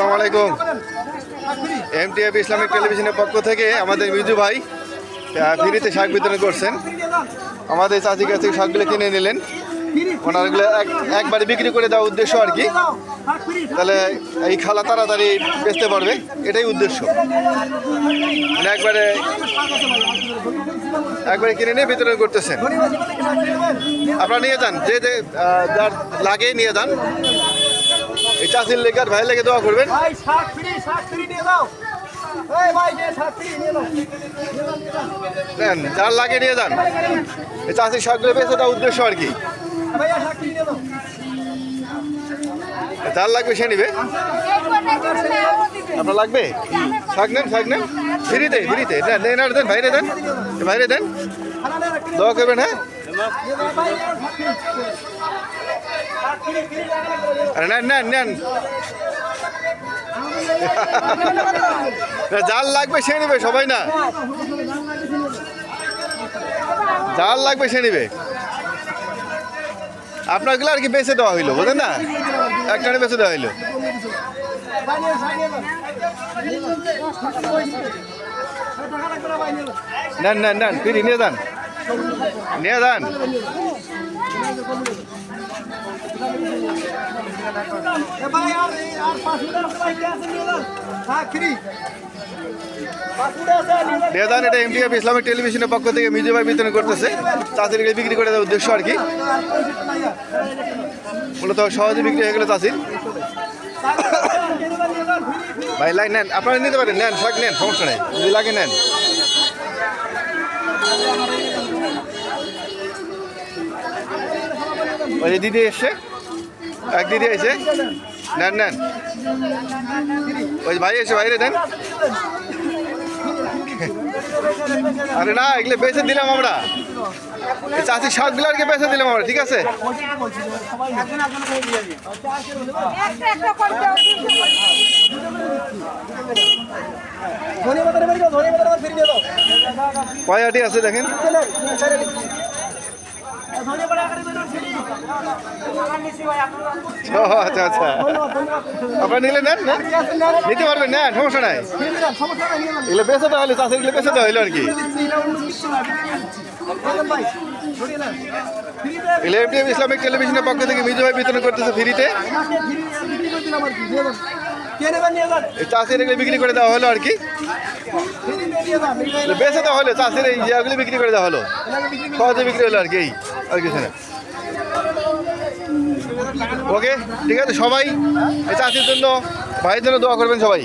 আসসালামু আলাইকুম। MTF Islamic টেলিভিশনের পক্ষ থেকে আমাদের মিজু ভাই ফ্রিতে শাক বিতরণ করছেন। আমাদের চাষির কাছ থেকে শাকগুলো কিনে নিলেন। ওনারগুলো এক একবারে বিক্রি করে দেওয়ার উদ্দেশ্য আর কি। তাহলে এই খালা তাড়াতাড়ি বেচতে পারবে, এটাই উদ্দেশ্য। মানে একবারে একবারে কিনে নিয়ে বিতরণ করতেছেন। আপনারা নিয়ে যান, যে যে যার লাগে নিয়ে যান। এই চাষির লেগে আর ভাই লেগে দোয়া করবেন। ভাই শাক ফ্রি ফ্রি নিয়ে নেন যার লাগে নিয়ে যান। এই চাষির শাকগুলো বেঁচে দেওয়ার উদ্দেশ্য আর কি। যার লাগবে সে নিবে। আপনার লাগবে? শাক নেন শাক নেন। ফ্রিতে ফ্রিতে। নেন আর দেন বাইরে দেন। বাইরে দেন। দোয়া করবেন হ্যাঁ? নেন যার লাগবে সে নিবে, সবাই না। জাল লাগবে সে নিবে। আপনারগুলো আর কি বেঁচে দেওয়া হইল, বোঝেন না? একটা বেঁচে দেওয়া হইল। নেন নেন নেন, ফিরি, নিয়ে যান। নিয়ে যান। নিয়ে যান এটা এমটিএফ ইসলামিক টেলিভিশনের পক্ষ থেকে ভাই বিতরণ করতেছে। চাষিরকে বিক্রি করে দেওয়ার উদ্দেশ্য আর কি। মূলত সহজে বিক্রি হয়ে গেলো চাষির ভাই, লাইন নেন। আপনারা নিতে পারেন, নেন শাক নেন, সমস্যা নেই। লাগে, নেন। ওই দিদি এসছে। এক দিদি এসে, নেন নেন। ওই ভাই এসে বাইরে নেন আরে না, এগুলো বেঁচে দিলাম আমরা। চাষি শাকগুলো আর কি বেঁচে দিলাম আমরা, ঠিক আছে? একটা একটা করে দাও ধনে পাতা নেবে ধনে পাতা ফিরে দিয়ে দাও কয় আটি আছে দেখেন? আচ্ছা আচ্ছা। আপনারা নিলে নেন নিতে পারবেন, নেন, সমস্যা নাই। এগুলো বেঁচে দেওয়া হলো চাষিরগুলো বেঁচে দেওয়া হলো আর কি। ভাই ধরে না ফ্রিতে এগুলো এমটিএম ইসলামিক টেলিভিশনের পক্ষ থেকে মিজু ভাই বিতরণ করতেছে ফ্রিতে। চাষির এগুলো বিক্রি করে দেওয়া হলো আর কি। এগুলো বেঁচে দেওয়া হলো চাষির এই ইয়েগুলো বিক্রি করে দেওয়া হলো। সহজে বিক্রি হলো আর কি, এই আর কিছু না। ওকে ঠিক আছে সবাই চাষির জন্য ভাইয়ের জন্য দোয়া করবেন সবাই।